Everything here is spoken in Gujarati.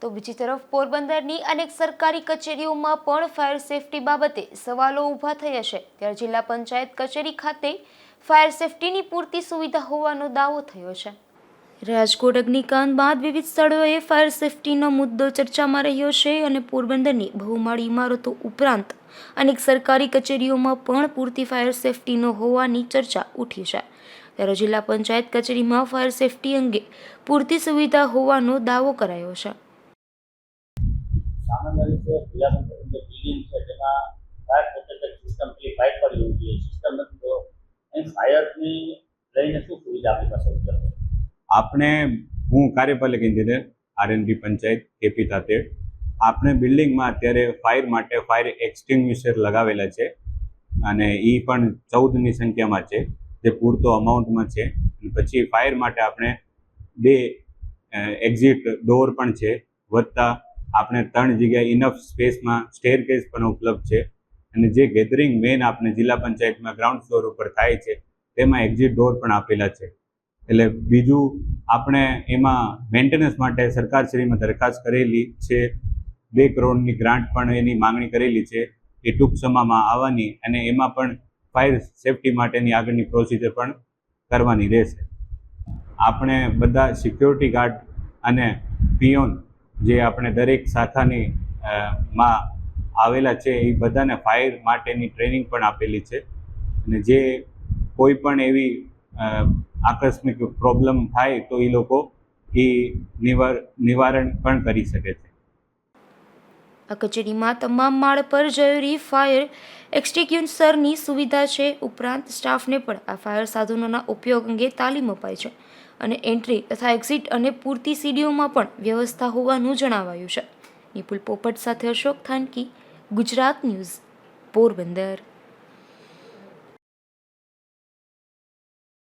તો બીજી તરફ પોરબંદરની અનેક સરકારી કચેરીઓમાં પણ ફાયર સેફટી બાબતે સવાલો ઊભા થયા છે. ત્યારે જિલ્લા પંચાયત કચેરી ખાતે ફાયર સેફટીની પૂરતી સુવિધા હોવાનો દાવો થયો છે. રાજકોટ અગ્નિકાંડ બાદ વિવિધ સ્થળોએ ફાયર સેફટીનો મુદ્દો ચર્ચામાં રહ્યો છે અને પોરબંદરની બહુમાળી ઇમારતો ઉપરાંત અનેક સરકારી કચેરીઓમાં પણ પૂરતી ફાયર સેફટીનો હોવાની ચર્ચા ઉઠી છે. ત્યારે જિલ્લા પંચાયત કચેરીમાં ફાયર સેફટી અંગે પૂરતી સુવિધા હોવાનો દાવો કરાયો છે. સામાન્ય રીતે ભૂલાનું જે બિલ્ડિંગ છે તેમાં ફાયર પ્રોટેક્શન સિસ્ટમ પેલી એવું જોઈએ. સિસ્ટમ નથી તો એ ફાયરની લઈને શું સુવિધા આપણી પાસે ઉપલબ્ધ? આપણે, હું કાર્યપાલક ઇન્જિનિયર આરએનબી પંચાયત, કેપી તાતે આપણે બિલ્ડિંગમાં અત્યારે ફાયર માટે ફાયર એક્સટિંગ્વિશર લગાવેલા છે અને એ પણ ચૌદની સંખ્યામાં છે. જે પૂરતો અમાઉન્ટમાં છે. પછી ફાયર માટે આપણે બે એક્ઝિટ ડોર પણ છે. વત્તા આપણે ત્રણ જગ્યાએ ઇનફ સ્પેસમાં સ્ટેર કેસ પણ ઉપલબ્ધ છે. અને જે ગેધરિંગ મેન આપણે જિલ્લા પંચાયતમાં ગ્રાઉન્ડ ફ્લોર ઉપર થાય છે, તેમાં એક્ઝિટ ડોર પણ આપેલા છે. એટલે બીજું આપણે એમાં મેન્ટેનન્સ માટે સરકારશ્રીમાં દરખાસ્ત કરેલી છે. બે કરોડની ગ્રાન્ટ પણ એની માંગણી કરેલી છે. એ ટૂંક સમયમાં આવવાની અને એમાં પણ ફાયર સેફટી માટેની આગળની પ્રોસિજર પણ કરવાની રહેશે. આપણે બધા સિક્યોરિટી ગાર્ડ અને પિયોન જે આપણે દરેક શાખાની માં આવેલા છે એ બધાને ફાયર માટેની ટ્રેનિંગ પણ આપેલી છે. અને જે કોઈ પણ એવી આકસ્મિક પ્રોબ્લેમ થાય તો એ લોકો એ નિવાર, નિવારણ પણ કરી શકે છે. આ કચેરીમાં તમામ માળ પર જરૂરી ફાયર એક્સટિક્યુન્સરની સુવિધા છે. ઉપરાંત સ્ટાફને પણ આ ફાયર સાધનોના ઉપયોગ અંગે તાલીમ અપાય છે અને એન્ટ્રી તથા એક્ઝિટ અને પૂરતી સીડીઓમાં પણ વ્યવસ્થા હોવાનું જણાવાયું છે. નિપુલ પોપટ સાથે અશોક થાનકી, ગુજરાત ન્યૂઝ, પોરબંદર.